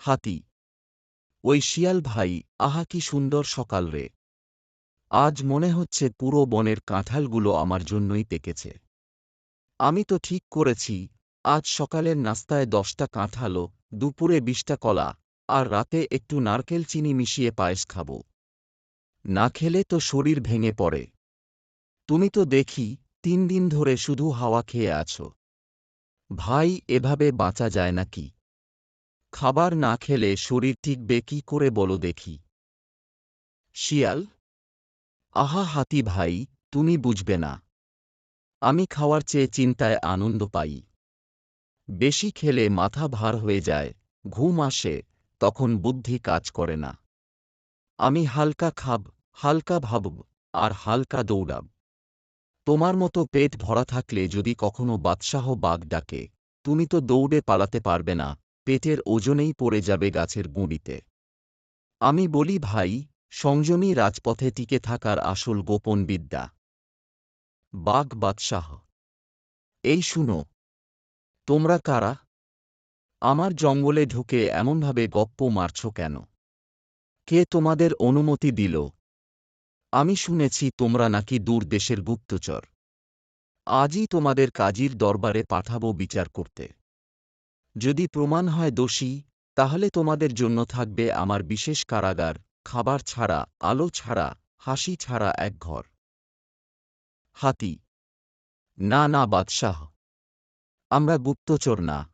হাতি। ওই শিয়াল ভাই, আহা কি সুন্দর সকাল রে। আজ মনে হচ্ছে পুরো বনের কাঁঠালগুলো আমার জন্যই পেকেছে। আমি তো ঠিক করেছি, আজ সকালের নাস্তায় দশটা কাঁঠালও দুপুরে বিশটা কলা, আর রাতে একটু নারকেল চিনি মিশিয়ে পায়েস খাব। না খেলে তো শরীর ভেঙে পড়ে। তুমি তো দেখি, তিন দিন ধরে শুধু হাওয়া খেয়ে আছো। ভাই, এভাবে বাঁচা যায় নাকি? খাবার না খেলে শরীর টিকবে কি করে বলো দেখি। শিয়াল, আহা হাতি ভাই, তুমি বুঝবে না। আমি খাওয়ার চেয়ে চিন্তায় আনন্দ পাই। বেশি খেলে মাথা ভার হয়ে যায়, ঘুম আসে, তখন বুদ্ধি কাজ করে না। আমি হালকা খাব, হালকা ভাবব, আর হালকা দৌড়াব। তোমার মতো পেট ভরা থাকলে যদি কখনো বাদশাহ বাঘ ডাকে, তুমি তো দৌড়ে পালাতে পারবে না। পেটের ওজনেই পড়ে যাবে গাছের গুঁড়িতে। আমি বলি, ভাই, সংযমী রাজপথে টিকে থাকার আসল গোপন বিদ্যা। বাঘ বাদশাহ, এই শুনো, তোমরা কারা? আমার জঙ্গলে ঢুকে এমনভাবে গপ্প মারছ কেন? কে তোমাদের অনুমতি দিল? আমি শুনেছি তোমরা নাকি দূর দেশের গুপ্তচর। আজই তোমাদের কাজীর দরবারে পাঠাবো বিচার করতে। যদি প্রমাণ হয় দোষী, তাহলে তোমাদের জন্য থাকবে আমার বিশেষ কারাগার, খাবার ছাড়া, আলো ছাড়া, হাসি ছাড়া এক ঘর। হাতি। না না, বাদশাহ। আমরা গুপ্তচর না।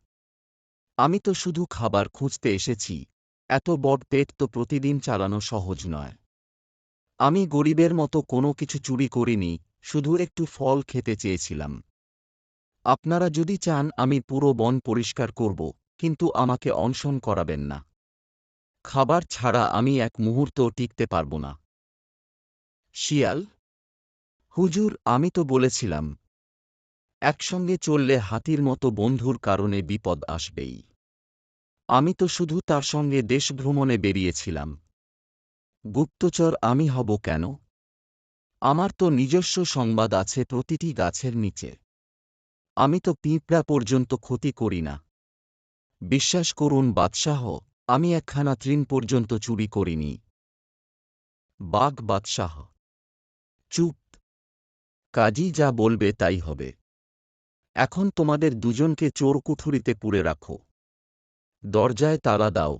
আমি তো শুধু খাবার খুঁজতে এসেছি। এত বড় পেট তো প্রতিদিন চালানো সহজ নয়। আমি গরিবের মতো কোনো কিছু চুরি করিনি, শুধু একটু ফল খেতে চেয়েছিলাম। আপনারা যদি চান আমি পুরো বন পরিষ্কার করব, কিন্তু আমাকে অনশন করাবেন না। খাবার ছাড়া আমি এক মুহূর্ত টিকতে পারব না। শিয়াল, হুজুর, আমি তো বলেছিলাম, একসঙ্গে চললে হাতির মতো বন্ধুর কারণে বিপদ আসবেই। আমি তো শুধু তার সঙ্গে দেশ ভ্রমণে বেরিয়েছিলাম। গুপ্তচর আমি হব কেন? আমার তো নিজস্ব সংবাদ আছে প্রতিটি গাছের নিচে। আমি তো পিঁপড়া পর্যন্ত ক্ষতি করি না। বিশ্বাস করুন বাদশাহ, আমি একখানা তৃণ পর্যন্ত চুরি করিনি। বাঘ বাদশাহ, চুপ। কাজী যা বলবে তাই হবে। এখন তোমাদের দুজনকে চোর কুঠুরিতে পুরে রাখো। দরজায় তালা দাও।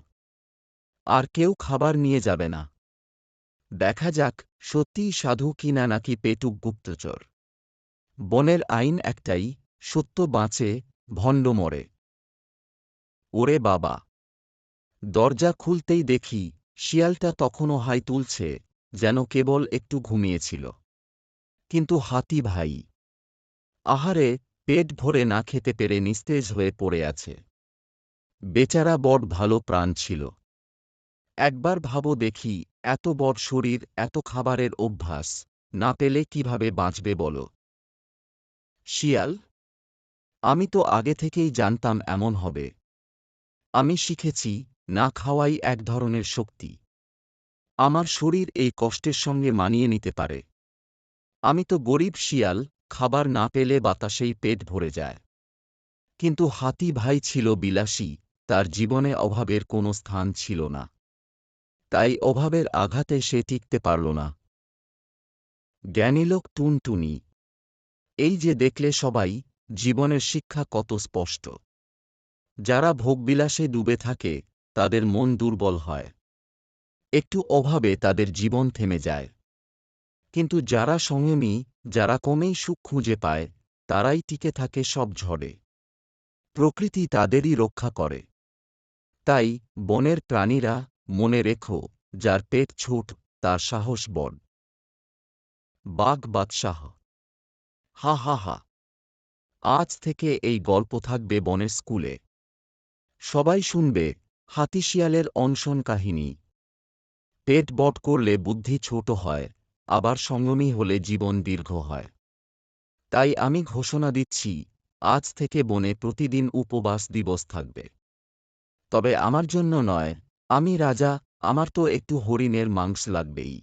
আর কেউ খাবার নিয়ে যাবে না। দেখা যাক, সত্যিই সাধু কিনা নাকি পেটুক গুপ্তচর। বনের আইন একটাই সত্য বাঁচে, ভণ্ড মরে। ওরে বাবা! দরজা খুলতেই দেখি, শিয়ালটা তখনও হাই তুলছে, যেন কেবল একটু ঘুমিয়েছিল। কিন্তু হাতি ভাই! আহারে, পেট ভরে না খেতে পেরে নিস্তেজ হয়ে পড়ে আছে। বেচারা বড় ভালো প্রাণ ছিল। একবার ভাবো দেখি, এত বড় শরীর, এত খাবারের অভ্যাস, না পেলে কীভাবে বাঁচবে বলো? শিয়াল আমি তো আগে থেকেই জানতাম এমন হবে। আমি শিখেছি, না খাওয়াই এক ধরনের শক্তি। আমার শরীর এই কষ্টের সঙ্গে মানিয়ে নিতে পারে। আমি তো গরিব শিয়াল, খাবার না পেলে বাতাসেই পেট ভরে যায়। কিন্তু হাতি ভাই ছিল বিলাসী, তার জীবনে অভাবের কোনো স্থান ছিল না। তাই অভাবের আঘাতে সে টিকতে পারল না। জ্ঞানীলোক টুনটুনি, এই যে দেখলে সবাই জীবনের শিক্ষা কত স্পষ্ট। যারা ভোগবিলাসে ডুবে থাকে, তাদের মন দুর্বল হয়। একটু অভাবে তাদের জীবন থেমে যায়। কিন্তু যারা সংযমী, যারা কমেই সুখ খুঁজে পায়, তারাই টিকে থাকে সব ঝড়ে। প্রকৃতি তাদেরই রক্ষা করে। তাই বনের প্রাণীরা মনে রেখো, যার পেট ছোট, তার সাহস বড়। বাঘ বাদশাহ। হা হা হা। আজ থেকে এই গল্প থাকবে বনের স্কুলে। সবাই শুনবে, হাতিশিয়ালের অনশন কাহিনী। পেট বট করলে বুদ্ধি ছোট হয়, আবার সংযমী হলে জীবন দীর্ঘ হয়। তাই আমি ঘোষণা দিচ্ছি, আজ থেকে বনে প্রতিদিন উপবাস দিবস থাকবে। তবে আমার জন্য নয়, আমি রাজা, আমার তো একটু হরিণের মাংস লাগবেই।